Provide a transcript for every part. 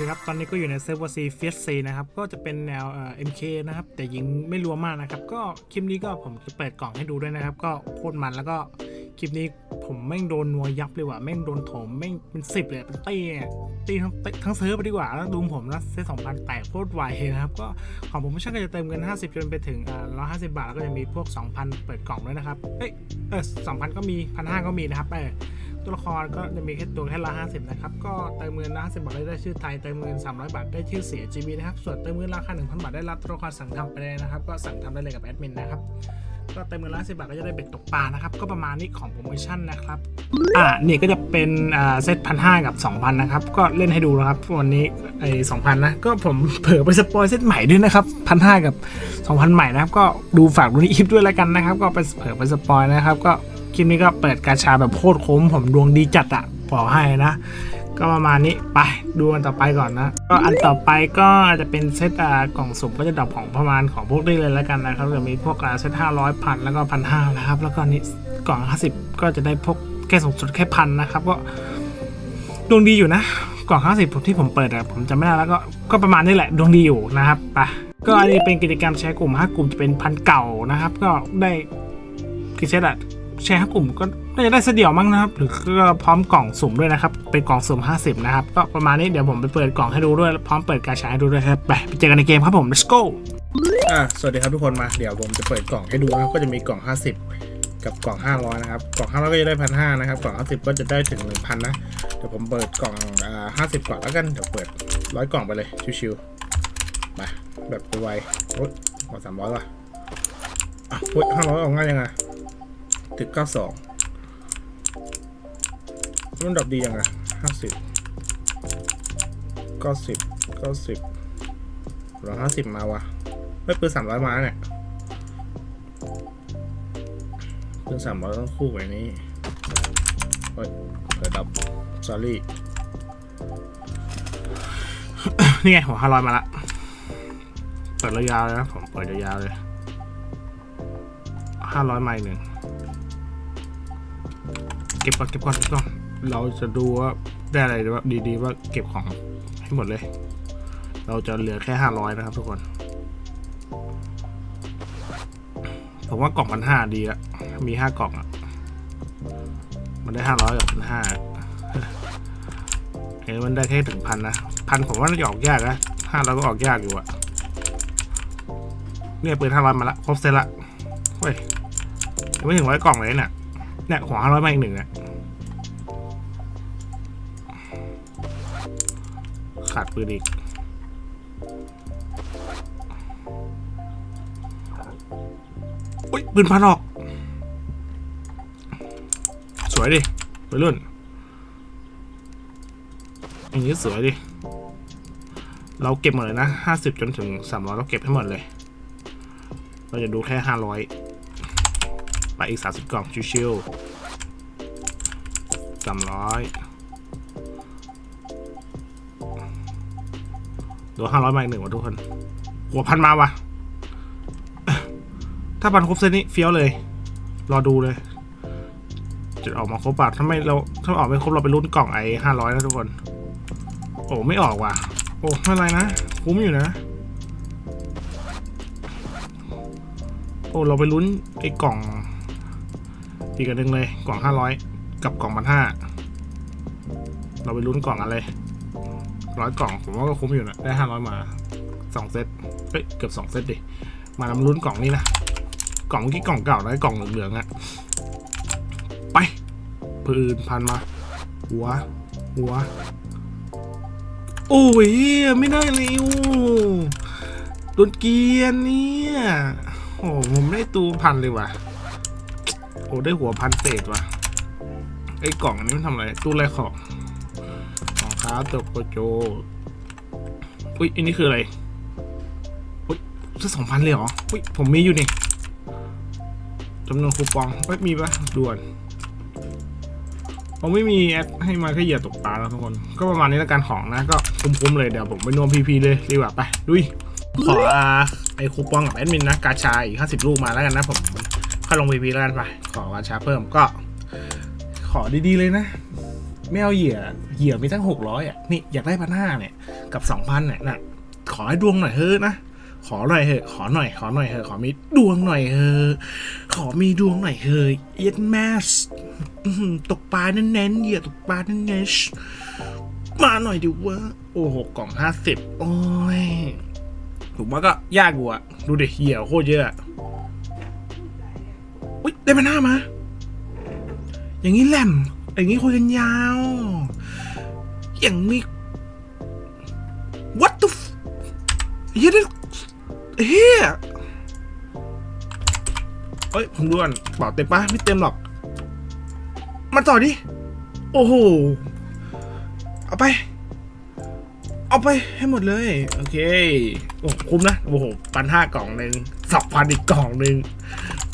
ดีครับ ตอนนี้ก็อยู่ในเซิร์ฟเวอร์ซีเฟียสซีนะครับ ก็จะเป็นแนวเอ่อ MK นะครับ แต่ยิงไม่รวมมากนะครับ ก็คลิปนี้ก็ผมจะเปิดกล่องให้ดูด้วยนะครับ ก็โคตรมันแล้วก็คลิปนี้ผมแม่งโดนนัวยับเลยว่ะ แม่งโดนโถมแม่งเป็นสิบเลย เป็นตีตีทั้งทั้งเซิร์ฟไปดีกว่า แล้วดูผมนะเซตสองพันแตกโคตรไวนะครับ ก็ของผมไม่ใช่ก็จะเติมเงิน 50จนไปถึงร้อยห้าสิบบาท แล้วก็จะมีพวก 2,000 เปิดกล่องด้วยนะครับ เอ้ยเออสองพันก็มีพันห้าก็มีนะครับเออ ตัวละครก็จะมีแค่ตัวแค่ละห้าสิบนะครับ ก็เติมเงินละห้าสิบบาทได้ชื่อไทย เติมเงินสามร้อยบาทได้ชื่อเสีย GB นะครับ ส่วนเติมเงินราคาหนึ่งพันบาทได้รับตัวละครสั่งทำไปเลยนะครับ ก็สั่งทำได้เลยกับแอดมินนะครับ ก็เติมเงินละสิบบาทก็จะได้เบ็ดตกปลานะครับ ก็ประมาณนี้ของโปรโมชั่นนะครับ อ่านี่ก็จะเป็นอ่าเซตพันห้ากับสองพันนะครับ ก็เล่นให้ดูนะครับ วันนี้ไอ้สองพันนะ ก็ผมเผลอไปสปอยเซตใหม่ด้วยนะครับพันห้ากับสองพันใหม่นะครับ ก็ดูฝากดูในคลิปด้วยแล้วกันนะครับ ก็ไปเผลอไปสปอยนะครับ ก็ คลิปนี้ก็เปิดกาชาแบบโคตรคุ้มผมดวงดีจัดอะบอกให้นะ ก็ประมาณนี้ไปดูอันต่อไปก่อนนะ ก็อันต่อไปก็จะเป็นเซตอ่ากล่องสุ่มก็จะดรอปของประมาณของพวกนี้เลยแล้วกันนะครับจะมีพวกเซตห้าร้อยพันแล้วก็พันห้านะครับ แล้วก็นี่กล่องห้าสิบก็จะได้พวกแค่สูงสุดแค่พันนะครับก็ดวงดีอยู่นะกล่องห้าสิบที่ผมเปิดอะผมจำไม่ได้แล้วก็ก็ประมาณนี้แหละดวงดีอยู่นะครับไปก็อันนี้เป็นกิจกรรมแชร์กลุ่มห้ากลุ่มจะเป็นพันเก่านะครับ ก็ได้กี่เซตอะ แชร์ห้ากลุ่มก็น่าจะได้เซตเดียวมั้งนะครับ หรือก็พร้อมกล่องสุ่มด้วยนะครับ เป็นกล่องสุ่ม 50 นะครับ ก็ประมาณนี้เดี๋ยวผมไปเปิดกล่องให้ดูด้วย พร้อมเปิดกาชาให้ดูด้วยครับ ไปไปเจอกันในเกมครับผม let's go อ่าสวัสดีครับทุกคนมา เดี๋ยวผมจะเปิดกล่องให้ดูนะครับ ก็จะมีกล่อง 50 กับกล่อง 500 นะครับ กล่อง 500 ก็จะได้พันห้านะครับ กล่อง 50 ก็จะได้ถึง 1,000 นะ เดี๋ยวผมเปิดกล่องอ่า50 ก่อนแล้วกัน เดี๋ยวเปิดร้อยกล่องไปเลย ชิวๆมาแบบไวๆโอ๊ยขอสามร้อยว่ะอะโอ๊ยห้าร้อยออกง่ายยังไง ถึง92มันดับดียังไง50 90 90ร้อยห้าสิบมาวะไม่ปืนสามร้อยมาเนี่ยปืนสามร้อยต้องคู่ไว้นี้เฮ้ยเปิดดับ sorry นี่ไงหัวห้าร้อยมาละเปิดระยาวเลยนะผมเปิดยาวๆเลยห้าร้อยไมล์หนึ่ง เก็บก่อนเก็บก่อนเก็บก่อนเราจะดูว่าได้อะไรว่าดีๆว่าเก็บของให้หมดเลย เราจะเหลือแค่ห้าร้อยนะครับทุกคนผมว่ากล่องพันห้าดีละมีห้ากล่องอะมันได้ห้าร้อยกับพันห้าเห็นมันได้แค่ถึงพันนะพันผมว่าน่าจะออกยากนะห้าร้อยก็ออกยากอยู่อะเนี่ยปืนห้าร้อยมาละครบเซตละเฮ้ยไม่ถึงร้อยกล่องเลยเนี่ยเนี่ยหัวห้าร้อยมาอีกหนึ่งเนี่ย ขาดปืนอีก อุ้ยปืนพันออก สวยดิไปรุ่นอย่างนี้สวยดิ เราเก็บหมดเลยนะห้าสิบจนถึงสามร้อยเราเก็บให้หมดเลย เราจะดูแค่ห้าร้อยไปอีกสามสิบกล่องชิวๆสามร้อย ดูห้าร้อยมาอีกหนึ่งว่ะทุกคนหัวพันมาว่ะถ้าพันครบเซตนี้เฟี้ยวเลย รอดูเลย จะออกมาครบปะถ้าไม่เราถ้าออกไม่ครบเราไปลุ้นกล่องไอ้ห้าร้อยนะทุกคน โอ้ไม่ออกว่ะ โอ้ไม่ไรนะ คุ้มอยู่นะ โอ้เราไปลุ้นไอ้กล่อง อีกอันหนึ่งเลย กล่องห้าร้อยกับกล่องพันห้าเราไปลุ้นกล่องอะไร ร้อยกล่อง ผมว่าก็คุ้มอยู่นะ ได้ห้าร้อยมาสองเซตเฮ้ย เกือบสองเซตดิ มาลำลุ้นกล่องนี้นะ กล่องเมื่อกี้กล่องเก่านะกล่องเหลืองๆอะไป ปืนพันมา หัว หัว โอ้ย ไม่ได้เลยโอ้โดนเกียนเนี่ย โอ้ผมได้ตูพันเลยว่ะ โอ้ได้หัวพันเศษว่ะ ไอ้กล่องอันนี้มันทำอะไร ตู้แรของ ค้าตัวโกโจ อุ้ยอันนี้คืออะไร อุ้ยจะสองพันเลยเหรอ อุ้ยผมมีอยู่นี่จำนวนคูปองไม่มีปะด่วนผมไม่มีแอดให้มาแค่เหยื่อตกปลาแล้วทุกคน ก็ประมาณนี้แล้วกันของนะก็คุ้มๆเลยเดี๋ยวผมไปนวมพีพีเลยดีกว่าไปดุยขออไอคูปองกับแอดมินนะกาชาอีกห้าสิบลูกมาแล้วกันนะผมค่อยลงพีพีแล้วกันไปขอกาชาเพิ่มก็ ขอดีๆเลยนะ ไม่เอาเหยื่อเหยื่อมีตั้งหกร้อยอะนี่อยากได้พันห้าเนี่ยกับสองพันเนี่ยนะขอให้ดวงหน่อยเฮ้นะขอหน่อยเถอะขอหน่อย ขอหน่อยเถอะขอมีดวงหน่อยเถอะขอมีดวงหน่อยเฮ้ยเย็ดแมสตกปลาเน้นๆเหยื่อตกปลาเน้นๆมาหน่อยดิวะโอ้โหกล่องห้าสิบโอ้ยผมว่าก็ยากกว่าดูดิเหยื่อโคตรเยอะอุ้ยได้พันห้ามา อย่างนี้แหลม อย่างนี้คุยกันยาว อย่างนี้ what the f เฮียได้เฮียเอ้ย ผมดูก่อนเปล่าเต็มปะไม่เต็มหรอก มาต่อดิ โอ้โห เอาไป เอาไปให้หมดเลย โอเค โอ้คุ้มนะ โอ้โหปันห้ากล่องหนึ่งสองพันอีกกล่องหนึ่ง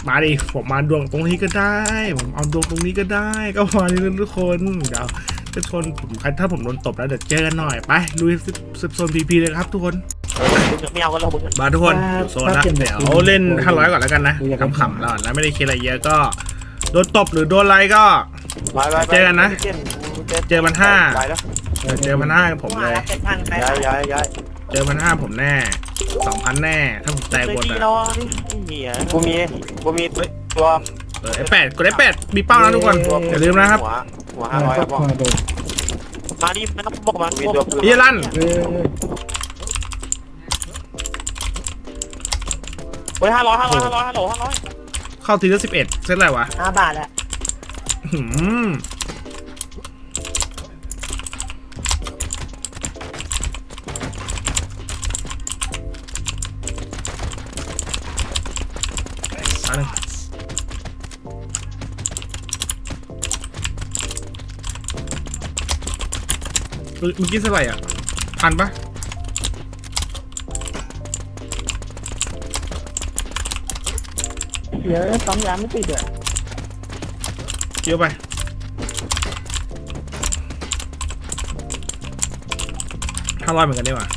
มาดิผมมาดวงตรงนี้ก็ได้ ผมเอาดวงตรงนี้ก็ได้ ก็มาดิทุกคนเดี๋ยวทุกคนผมถ้าผมโดนตบแล้วเดี๋ยวเจอกันหน่อยไปลุยสิบโซนพีพีเลยครับทุกคนไม่เอาก็เราบุญมาทุกคนอยู่โซนละเดี๋ยวเล่นห้าร้อยก่อนแล้วกันนะขำๆแล้วแล้วไม่ได้คิดอะไรเยอะก็โดนตบหรือโดนอะไรก็เจอกันนะ เจอมันห้าไปแล้วเจอพันห้ากับผมเลยเป็นทางใครย้ายย้ายย้ายเจอพันห้าผมแน่ สองพันแน่ ถ้าผมแตกบนดีอะเราเหี้ยกูมีกูมีตัวเออไอแปดกดไอแปดมีเป้านะทุกคน อย่าลืมนะครับ หัวหัวห้าร้อยบอกมาดิไม่ต้องบอกมันมีตัวเฮียลั่นเฮ้ยห้าร้อยห้าร้อยห้าร้อยห้าร้อยห้าร้อยเข้าทีละสิบเอ็ดเซตอะไรวะห้าบาทอะหืมอั มื่อกี้เท่าไหร่อะ พันปะเดี๋ยวปั๊มยาไม่ติดอะเยอะไป ห้าร้อยเหมือนกันดีกว่า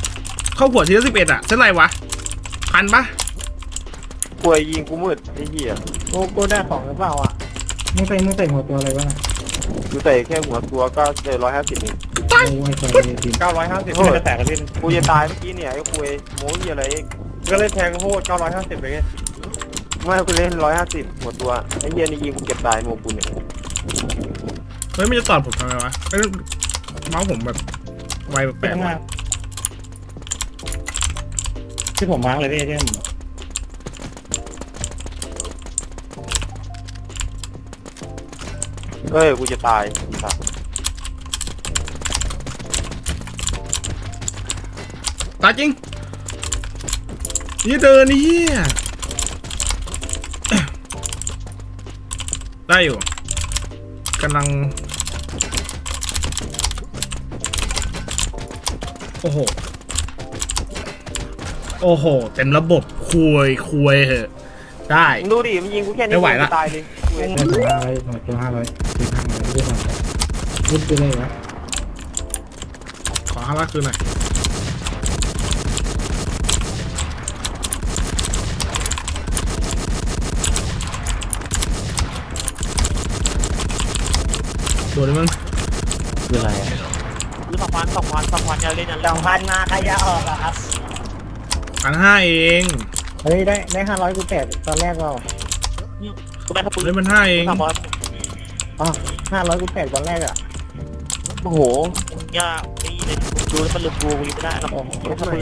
เข้าหัวทีละสิบเอ็ดอะเท่าไหร่วะ พันปะป่วยยิงกูมืดไอ้เหี้ยโกโก้ได้ของหรือเปล่าอะมึงใส่มึงใส่หัวตัวอะไรวะน่ะกูใส่แค่หัวตัวก็เจอร้อยห้าสิบนี่ โอ้ยใส่ทีมเก้าร้อยห้าสิบไม่จะแตกกันพี่กูจะตายเมื่อกี้เนี่ยไอ้คุยโม้ยอะไรก็เลยแทงโคตรเก้าร้อยห้าสิบไปไงไม่กูเล่นร้อยห้าสิบหัวตัวไอ้เหี้ยนี่ยิงกูเก็บตายโมกูเนี่ยเฮ้ยไม่จะตอดผมทำไมวะเอ้ยเมาส์ผมแบบไวแปลกๆวะที่ผมมาร์กเลยพี่ที่ผมเฮ้ยกูจะตาย ตว์ตายจริงนี่เดินนี่เฮียได้อยู่กำลัง โอ้โห โอ้โห เต็มระบบคุยคุยเหอะ ได้มึงดูดิมันยิงกูแค่นี้ไม่ไหวละ กูตายเลยกูเองได้ตัวห้าร้อยหัวตัวห้าร้อยทีห้าร้อยที่ผมรุดไปเลยวะขอห้าร้อยคืนหน่อย โดนเลยมึงคืออะไรอะคือสองพันสองพันสองพันอย่าเล่นอย่าสเล่อนงพันมาใครจะออกอะครับ พันห้าเองเฮ้ยได้ได้ห้าร้อยกูแปดตอนแรกก็กูได้ขปืนเล่นมันห้าเองสามร้อยอ๋อห้าร้อยกูแปดตอนแรกอะโอ้โหอย่าตีเลยดูแล้วมันลืมกูกูยังไม่ได้หรอกโอ้โหไม่ขปืน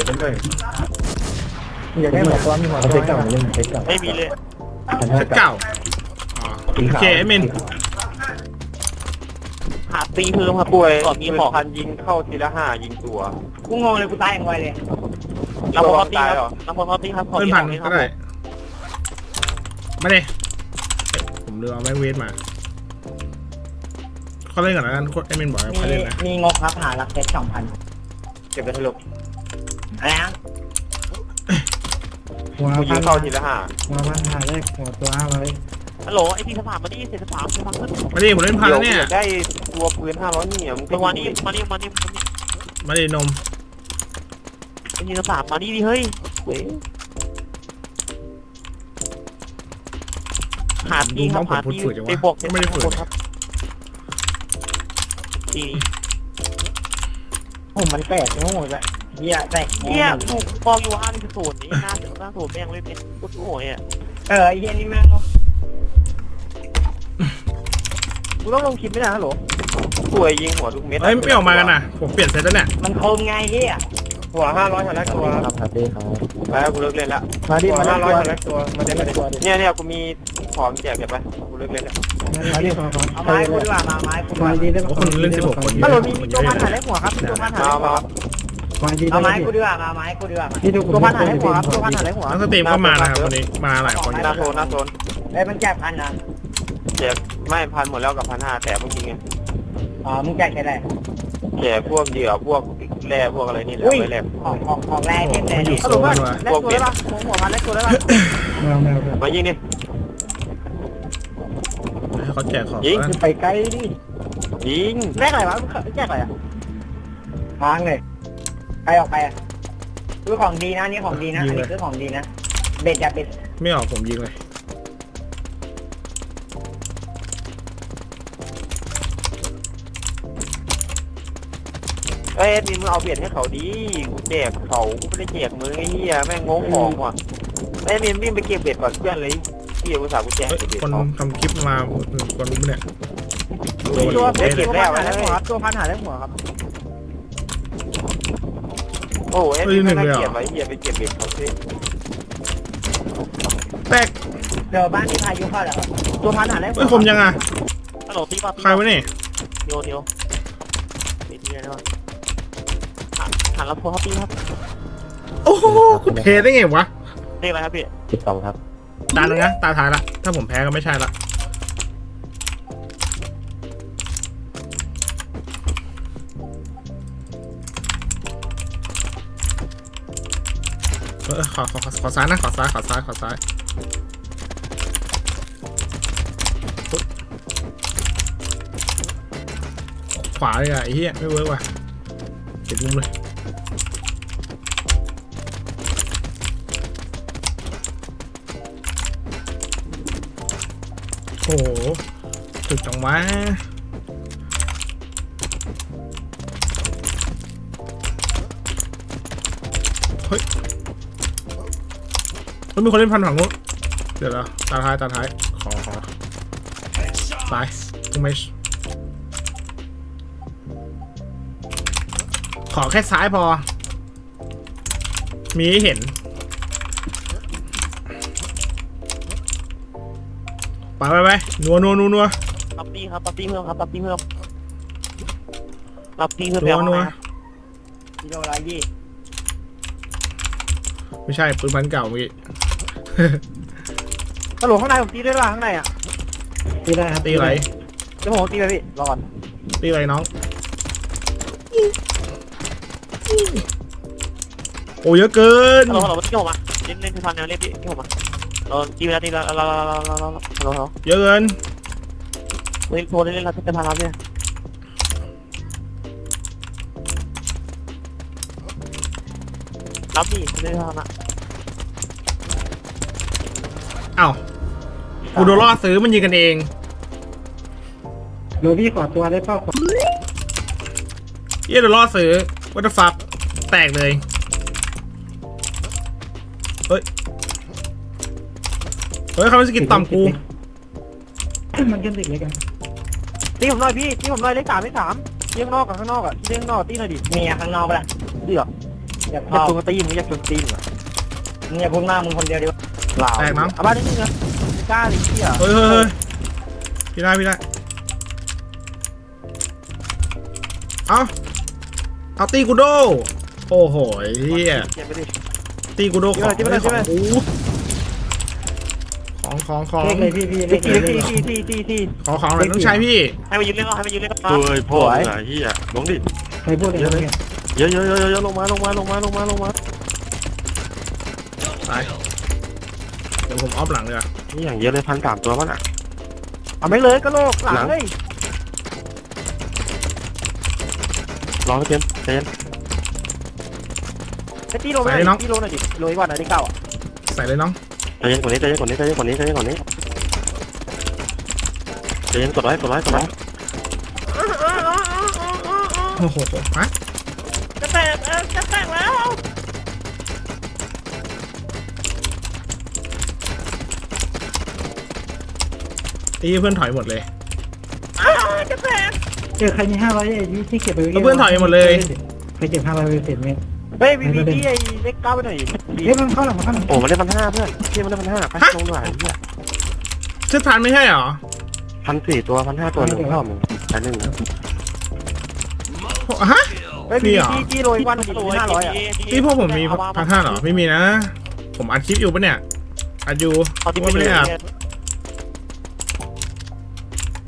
อยากได้หัวตัวมีหัวเอาตัวเซ็ตเก่ามาเล่นเซ็ตเก่าไม่มีเลยเซตเก่าอ๋อโอเคไอ้เมนหาตีเพิ่มครับป่วยก่อนมีของพันยิงเข้าทีละห้ายิงตัวกูงงเลยกูตายอย่างไวเลยเราพอตีครับเราพอตีครับขอเพิ่มยิงพันของนี้คก็รับได้มาดิเอ้ยผมลืมเอาแม็กเวทมาเขาเล่นก่อนแล้วกันโค้ดไอ้เมนบอกให้มีเขาเล่นนะมีงบครับหาลักเซ็ตสองพันเก็บไปให้ลูกอะไรนะหัวกูยิพังนเข้าทีละห้าหัวพันหาแรกหัวตัวห้าร้อย ฮัลโหลไอพี่สถานมาดิเศษสามสามขึ้นมาดิผมเล่นพันแล้วเนี่ย ได้ตัวปืนห้าร้อยนี่มึงมานี่มานี่มานี่มาดินมไอพี่สถานมานี่ดิเฮ้ยเว้ยหาตีครับหาตีไปบวกครับตีตีผมมันแตกโง่เลยเฮียแตกเนี่ยถูกฟองอยู่ห้านี่คือศูนย์นี่หน้าหน้าศูนย์แม่งไม่เป็นกูโง่เนี่ยเออเฮียนี่แม่ง กูต้องลงคลิปไม่ได้ฮัลโหลคุยยิงหัวทุกเม็ดเฮ้ยไม่ออกมากันนะผมเปลี่ยนเซตแล้วเนี่ยมันคมไงเฮียหัวห้าร้อยหัวแรกตัวครับครับดีครับไปแล้วกูเลิกเล่นละมาดิหัวมาห้าร้อยดิหัวแรกตัวมาเล่นมาดิเนี่ยเนี่ยกูมีของแจกเดี๋ยวไปกูเลิกเล่นละมาดิขอขอเอาไม้กูดีกว่ามาไม้กูมาดีได้โอ้คนเล่น16คนเยฮัลโหลอะมีมีตัวพันหาแรกหัวครับมีตัวพันหามามามาดีเอาไม้กูดีกว่ามาไม้กูดีกว่าที่ดูตัวพันหาแรกหัวครับตัวพันหาแรกหัวนักสตรีมก็มานะครับวันนี้มาหลายคนอยู่หน้าโซนหน้าโซนเอ้ยมันแจกพันนะ แจกไม่พันหมดแล้วกับพันห้าแต่เมื่อกี้ไงอ๋อมึงแจกแค่ไหนแจกพวกเหยื่อพวกแร่พวกอะไรนี่แหละอุ้ยไว้แลกของของของแรกเต็มเลยอยู่เนี่ยโซนว่ะแลกตัวได้ปะหัวหัวพันแลกตัวได้ปะแมวแมวมายิงดิให้เขาแจกของยิงกันไปไกลดิยิงแลกอะไรวะแจกอะไรอะทางเลยใครออกไปอะคือของดีนะนี่ของดีนะอันนี้คือของดีนะเบ็ดอย่าเบ็ดไม่ออกผมยิงเลย เอ้ยมีมึงเอาเบียดให้เขาดีกูแจกเขากูไม่ได้แจกมึงไอ้เหี้ยแม่งงงของว่ะเอ้ยมีวิ่งไปเก็บเบ็ดก่อนเพื่อนเลยเหี้ยภาษากูแจกเฮ้ยเบ็ดคนเขาทำคลิปมาคนรู้เนี่ยตัวเอ๊ะเก็บแล้วนะตัวพันหาได้หัวครับโอ้ยนี่น่าเกลียดไว้เหี้ยไปเก็บเบ็ดเขาสิแตกเดี๋ยวบ้านที่พายุเข้าแล้วตัวพันหาได้หัเฮ้วยคมยังอะฮัลโหลตีป่ะใครวะเนี่ยโยโยตี หันลำโพงครับพี่ครับโอ้โหคุณเทได้ไงวะเรียกอะไรครับพี่สิบสองครับ ตาหนึ่งนะตาทายละ ถ้าผมแพ้ก็ไม่ใช่ละเออขอขอขอขอซ้ายนะขอซ้ายขอซ้ายขอซ้ายปึ๊บขวาเลยอะไอ้เหี้ยไม่เวิร์กว่ะเก็บมุมเลย วะ เฮ้ยมันมีคนเล่นพันฝั่งนู้นเดี๋ยวนะตาท้ายตาท้าย ขอขอไปทุกเมชขอแค่ซ้ายพอ มีให้เห็นไปไปไปนัวนัวนัวนัว รับตีครับรับตีเพิ่มครับรับตีเพิ่มรับตีเพิ่มนัแล้ววนัวกิโลละยี่ไม่ใช่ปืนพันเก่าเมื่อกี้ฮัลโหลข้างในผมตีได้ป่ะข้างในอะที่ได้ครับตีอะไรเดี๋ยวผมตีไปพี่รอก่อนตีอะไรน้องโอ้เยอะเกินฮัลโหลฮัลโหลที่ผมอะเล่นเล่นที่พันเนี่ยเล่นที่ที่ผมอะเราตีเวลาตีแล้วเราเราเราเราเราฮัลโหลฮัลโหลเยอะเกิน เล่นโทรเล่นเล่นเราจะพันรับเนี่ยรับดิเล่นพันอะเอ้ากูโดนล่อซื้อมันยิงกันเองโรบี้ขอตัวได้เปล่าขอเยี่ยโดนล่อซื้อวัตฟักแตกเลย เฮ้ย เฮ้ยเขาไม่สกินต่ำกู มันกันติดเลยกัน ตีผมหน่อยพี่ตีผมหน่อยเลขสามเลขสามเลี้ยงนอกกับข้างนอกอะเลี้ยงนอกตีหน่อยดิเมียข้างนอกไปละเดือดอย่าอพอยากชวนตีมึงอยากชวนตีมึงอะมึงอย่าพูดมากมึงคนเดียวดีกว่าลาวแตกมั้ง เอาบ้านนิดนึงนะกล้าเลยเที่ยเฮ้ยเฮ้ยเฮ้ยพี่ได้พี่ได้ เอาเอาตีกูโด โอ้โหเฮียเขียนไปดิตีกูโดของจิ้มไป ของของของเลขเลยพี่พี่เลขที่เลขที่ที่ที่ที่ของของอะไรต้องใช้พี่ ให้มายืนเล่นก็ให้มายืนเล่นก็เฮ้ยพ่อมึงอะเฮียลงดิใครพูดอะไรเนี่ยเยอะเยอะเยอะเยอะลงมาลงมาลงมาลงมาลงมาไป เดี๋ยวผมออฟหลังเลยอะนี่อย่างเยอะเลยพันสามตัวมันอะ เอาไม่เลยก็โลกหลังเลยรอให้เป็นใจเย็นไอ้ตีโลไหม่ได้ตีโลหน่อยดิโลอีกวันไหนที่เก้าอะใส่เลยน้อง ใจเย็นกว่านี้ใจเย็นกว่านี้ใจเย็นกว่านี้ใจเย็นกว่านี้ใจเย็นกดไว้กดไว้กดไว้โอ้โหฮะจะแตกเออจะแตกแล้วตีเพื่อนถอยหมดเลยอ้าวจะแตกเจอใครมีห้าร้อยที่เก็บไปเอาเพื่อนถอยหมดเลย ใครเก็บห้าร้อยไปเสร็จไหมเฮ้ยวีวีที่ไอ้เล็กเก้าไปหน่อย เฮ้ยมันเข้าหลังมันเข้าหลังโอ้มันได้พันห้าเพื่อนพี่มันได้พันห้าไปลงหน่อยเฮียเสื้อทานไม่ใช่เหรอพันสี่ตัวพันห้าตัวหนึ่งรอบหนึ่งอันหนึ่งฮะ เฮ้ยมีวีเหรอที่ที่โรยวันห้าร้อยอะนี่พวกผมมีพันห้าเหรอไม่มีนะ ผมอัดคลิปอยู่ปะเนี่ยอัดอยู่เอาที่ว่าไม่ได้อัด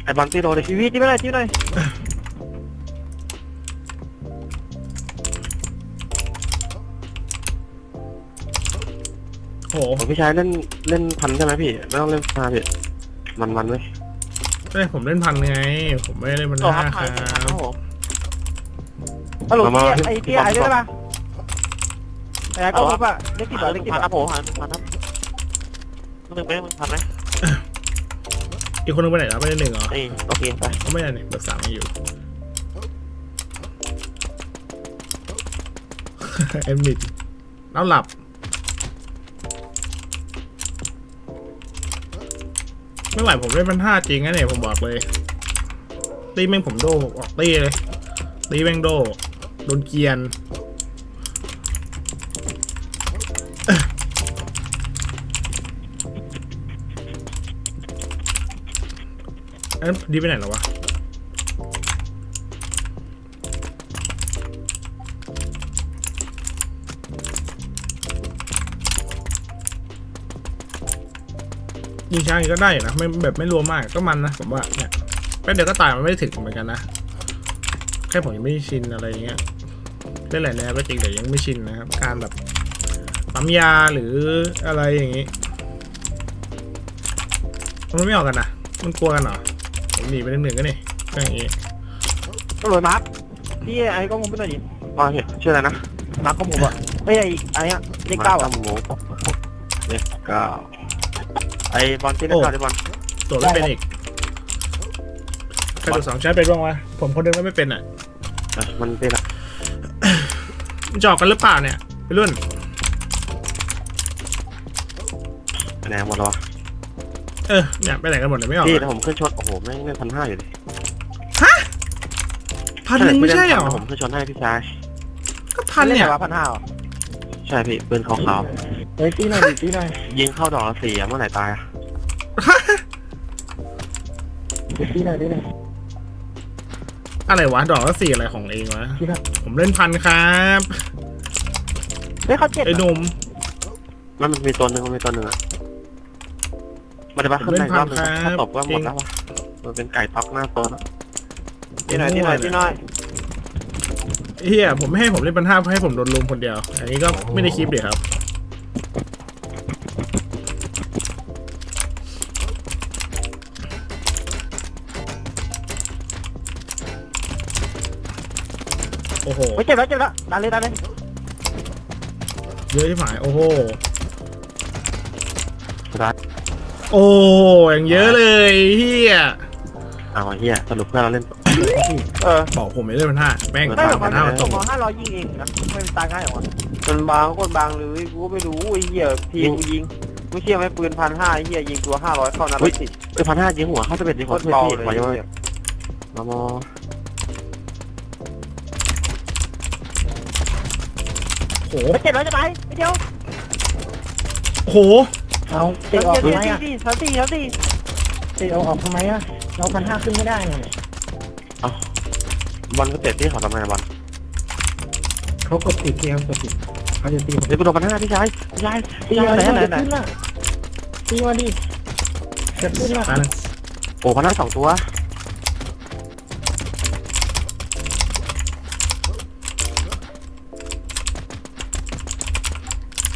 ไอ้บอลตีโรเลยวีวีที่ไม่ได้ที่ไม่ได้ โอ้โหผมพี่ชายเล่นเล่นพันใช่ไหมพี่ไม่ต้องเล่นห้าพี่มันมันเว้ยไม่ได้ผมเล่นพันไง ผมไม่ได้เล่นพันต่อห้าครับคถ่ายรับครับผมฮัลโหลที่ไอ้ที่ไอ้ได้ปะไอ้ก็พบอะเล็กกี่บาทเล็กกี่พันบาทครับผมพันพันครับหนึ่งไปหนึ่งพันไหมอีกคนนึงไปไหนแล้วไม่ได้หนึ่งเหรอนี่โอเคไปเขาไม่ได้นี่เบอร์สามยังอยู่เอ็มมิดแล้วหลับ ไม่ไหวผมเล่นมันห้าจริงนะเนี่ยผมบอกเลย ตีแม่งผมโดออกตีเลย ตีแม่งโดโดนเกียนเอ้ยดีไปไหนแล้ววะ ยิงช้าอย่างนี้ก็ได้อยู่นะไม่แบบไม่รวมมากก็มันนะผมว่าเนี่ยแป๊บเดียวก็ตายมันไม่ได้ถึงเหมือนกันนะแค่ผมยังไม่ชินอะไรอย่างเงี้ยเล่นหลายแนวก็จริงแต่ยังไม่ชินนะครับ การแบบปั๊มยาหรืออะไรอย่างงี้มันไม่ออกกันนะมันกลัวกันเหรอผมหนีไปหนึ่งๆก็นี่ก็อย่างงี้ก็โรยมาร์คที่ไอ้ก็งงไปหน่อยดิอ๋อเฮียชื่ออะไรนะมาร์คก็ผมอะเฮ้ยไอ้ไอ้เนี้ยเล็กเก้าอะ หมูเลขเก้า ไอ้บอลที่เลขเก้าที่บอลตัวไม่เป็นอีกใครตัวสองใช้เป็นบ้างวะผมคนหนึงแล้วไม่เป็นอะเอ้ยมันเป็นอะมันจะออกกันหรือเปล่าเนี่ยไปรุ่นคะแนนหมดแล้ววะเออเนี่ยไปไหนกันหมดเลยไม่ออกพี่อะถ้าผมขึ้นชนโอ้โหแม่งเล่นพันห้าอยู่ดิพันหนึ่งไม่ใช่เหรอถ้าผมขึ้นชนให้พี่ชายก็พันเนี่ยพันห้าเหรอใช่พี่ปืนขาว เฮ้ยตีหน่อยดิตีหน่อยๆยิงเข้าดอกละสี่อะเมื่อไหร่ตายอะตีหน่อยตีหน่อย อะไรวะ ดอกละสี่อะไรของเองวะตีหน่อยผมเล่นพันครับเฮ้ยเขาเจ็ดไอ้หนุ่มมันมีตัวหนึ่งมันมีตัวหนึ่งอะมันจะมาขึ้นในรอบหนึงถ้าตบก็หมดแล้ววะมันเป็นไก่ต๊อกหน้าตัวนะที่หน่อยที่หน่อยที่หน่อยเฮียผมไม่ให้ผมเล่นพันห้าเพราะให้ผมโดนลุมคนเดียว อันนี้ก็ไม่ได้คลิปเดี๋ยวครับ จ็บแล้วเจ็บแล้วดันเลยดันเลยเยอะที่หมายโอ้โหรัดโอ้อย่างเยอะเลยเฮียเอาเฮียสรุปเพื่อนเราเล่น เออบอกผมไม่เล่นพันห้าแม่งเออไม่ตาหรมอกพัมันนห้ามาตส่กงมาห้าร้อยยิงเองนะไม่ตายง่ายหรอวะมันบางคนบางเลยกูก็ไม่รู้ไอ้เหี้ยทีกูยิงไม่เชื่อไหมปืนพันห้าไอ้เหี้ยยิงตัวห้าร้อยเข้านัดละสิบไอ้พันห้ายิงหัวเข้าจะเป็นยิงโคหัวตรเพื่อนเบาพี่เลยไหวยังไงไอ้เหี้ยมามอ โอ้โหเฮ้ยเจ็บแล้วจะไปไม่เดียวโอ้โหเอาเตะออกเจ็บทำไมเจ็บอะดิสามสี่สามสี่เตะเอาออกทำไมอะเราพันห้าขึ้นไม่ได้เนี่ยบอลก็เตะที่เขาทำไมบอลเขากดติดเกมกดติดเขาจะตีผมเฮ้ยกูโดนพันห้าพี่ชายพี่ชายตีมาดิจะขึ้นละตีมาดิจะขึ้นละตายแล้วโอ้พันห้าสองตัว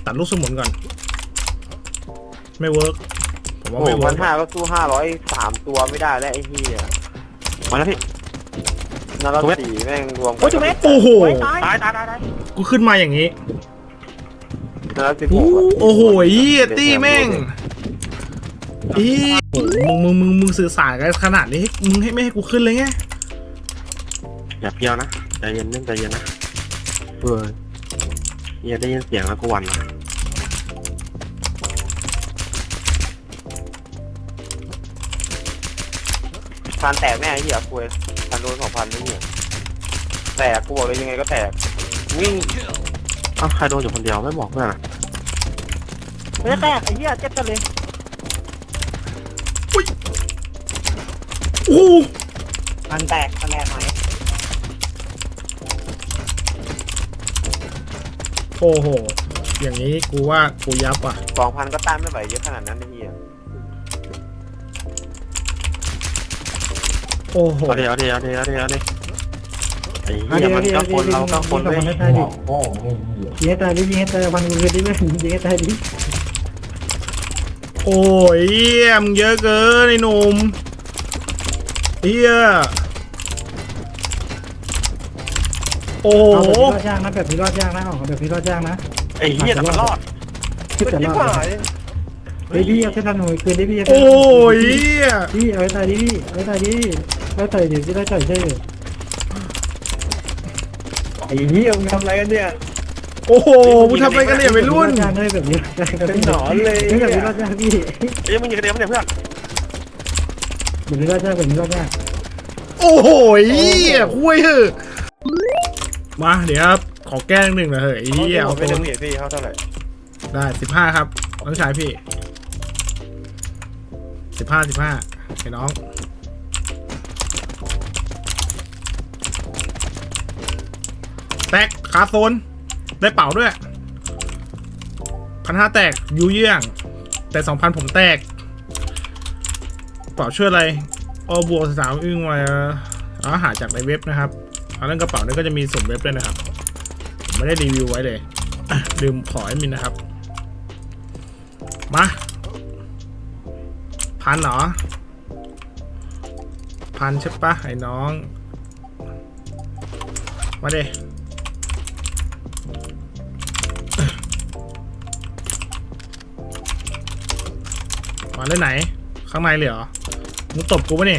ตัดลูกสมุนก่อน ไม่เวิร์กผมว่าโอ้ไม่เวิพัร์นกห้าก็สู้ห้าร้อยสามตัวไม่ได้แล้วไอ้เหี้ยมาแล้วพี่นัดละสี่แม่งรวมโอ้โหตายตายตายตายกูขึ้นมาอย่างนี้นัดละสิบหกโอ้โหเฮียตี้แม่งอีมึงมึงมึงมึงสื่อสารกันขนาดนี้มึงให้ไม่ให้กูขึ้นเลยไงอย่าเพียวนะใจใจเย็นเล่นใจเย็นนะเออเฮียได้ยินเสียงแล้วก็หวันละ พันแตกแน่ไอ้เหี้ยคุยพันโดนสองพันนี่เหี้ยแตกกูบอกเลยยังไงก็แตกวิ่งเอ้าใครโดนอยู่คนเดียวไม่บอกเพื่อนอะไม่ได้แตกไอ้เหี้ยเจ็บกันเลยโอ้โหมันแตกมันแตกไหมโอ้โห อย่างนี้กูว่ากูยับว่ะ สองพันก็ต้านไม่ไหวเยอะขนาดนั้นไอ้เหี้ย โอ้โหเอาดิเอาดิเอาดิเอาดิเอาดิไอ้เอาเหี้ดิยมันเอาดิก็คนเราก็คนเลเลยยให้ตายดิยิงให้ตายดิยิงให้ตายวันกูเลยดิเว้ยยิงให้ตายดิโอ้ยเหี้ยมงเยอะเกินไอ้หนุ่มเฮียโอ้เอาโหแบบนี้รอดยากนะแบบนี้รอดยากนะเอาแบบนี้รอดยากนะไอ้เหี้ยแต่มันรอดคิดแต่ชิบรอดหายเฮ้ยพี่เอาเส้นทางหน่อยคืนดิพี่โอ้ยเหี้ยพี่เอาไว้ตายดิพี่เอาไว้ตายดิ ไว้ตายเดี๋ยวจะได้ต่อยใช่เลยไอ้เหี้ยมึงทำอะไรกันเนี่ย โอ้โหมึงทำอะไรกันเนี่ยวัยรุ่นยากเลยแบบนี้เป็นหนอนเลยแบบนี้รอดยากพี่เอ้ยมึงยิงกระเดียวไม่ได้เพื่อนแบบนี้รอดยากแบบนี้รอดยากโอ้โหเหี้ยคุยเหอะมาเดี๋ยวครับขอแก้หนึ่งหน่อยเฮ้ยไอ้เหี้ยเอาเอาไปไปหนึ่งเหรียญพี่เขาเท่าไหร่ได้สิบห้าครับน้องชายพี่สิบห้าสิบห้าไอ้น้อง แตกคาโซน ได้เป่าด้วยพันห้าแตกยูเยี่ยง แต่สองพันผมแตก เป่าช่วยอะไรออบวกสามอึ้งมาเอาหาจากในเว็บนะครับเอาเรื่องกระเป๋านี่ก็จะมีส่งเว็บด้วยนะครับมไม่ได้รีวิวไว้เลยอะลืมขอให้มินนะครับ มาพันเหรอพันใช่ปะไอ้น้อง มาเด มาเล่นไหน ข้างในเลยเหรอมึงตบกูปะนี่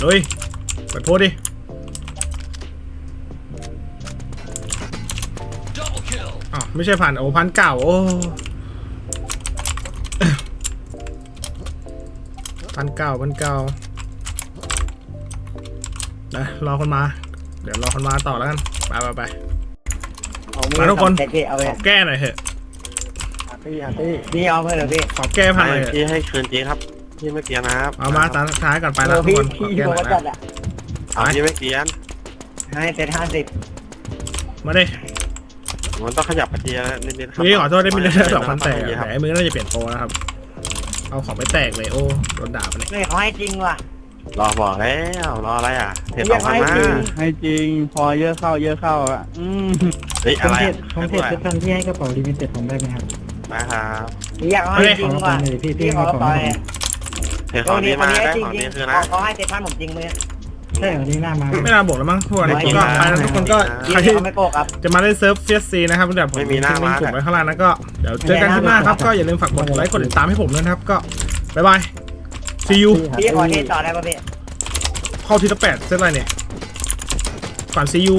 เฮ้ยเปิดโพสดิอ่าวไม่ใช่พันโอ้พันเก่าโอ้พันเก่าพันเก่านะรอคนมา เดี๋ยวรอคนมาต่อแล้วกัน ไปไปไปเอามืมาทุกคนเตะพี่เอาไปขอแก้หน่อยเถอะ พี่อาพี่พี่เอาไปเถอะพี่ขอแก้พันหน่อยเถพี่อะให้คืนจริงครับพี่ไม่เกียนนะครับเอามาตาท้ายก่อนไปแล้วเออทุกพี่คนขอพี่แก้โดหน่อนยจันะดอะเอาพี่ไม่เกียนให้เซตห้าสิบมาดิมันต้องขยับปะเจียนิดๆครับพี่ขอโทษได้ไม่ได้สองพันแตกคอะรับแต่ไอ้มือน่าจะเปลี่ยนโปรนะครับเอาของไปแตกเลยโอ้โดนด่าไปเลยไม่เขาให้จริงว่ะรอบอกแล้วรออะไรอะเห็นเรีสยอกงพันให้มาจริงให้จริงพอเยอะเข้าเยอะเข้าอะ อืมเฮ้ยคอะอนไรเทอะนต์คอนเทนต์เซตทันที่ให้กระเป๋าลิมิเต็ดผมได้ไหมครับ นะครับเรียกเขาให้จริงว่ะเอาไปเลยพี่พี่พี่เขาเอาไปเห็นขตรองงดีนี้คนมานี้ได้จริงของจริดีงคือนะเขาให้เซตพันผมจริงมือใช่เหรอนี่หน้ามาไม่น่าบอกแล้วมั้งทุกคนไม่ก็ไม่ไปแล้วทุกคนก็ใครพี่ที่เขาไม่โกกครับจะมาเล่นเซิร์ฟเฟียสซีนะครับเดี๋ยวผมไม่มีหน้าทิ้งลิงก์มากลุ่มไว้ข้างล่างนะก็เดี๋ยวเจอกันข้างหน้าครับก็อย่าลืมฝากกดไลค์กดติดตามให้ผมด้วยนะครับก็บ๊ายบาย see you พี่ขอเทสต่อได้ป่ะพี่เข้าทีละแปดเซตอะไรเนี่ยก่อน see you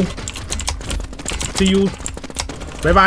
see you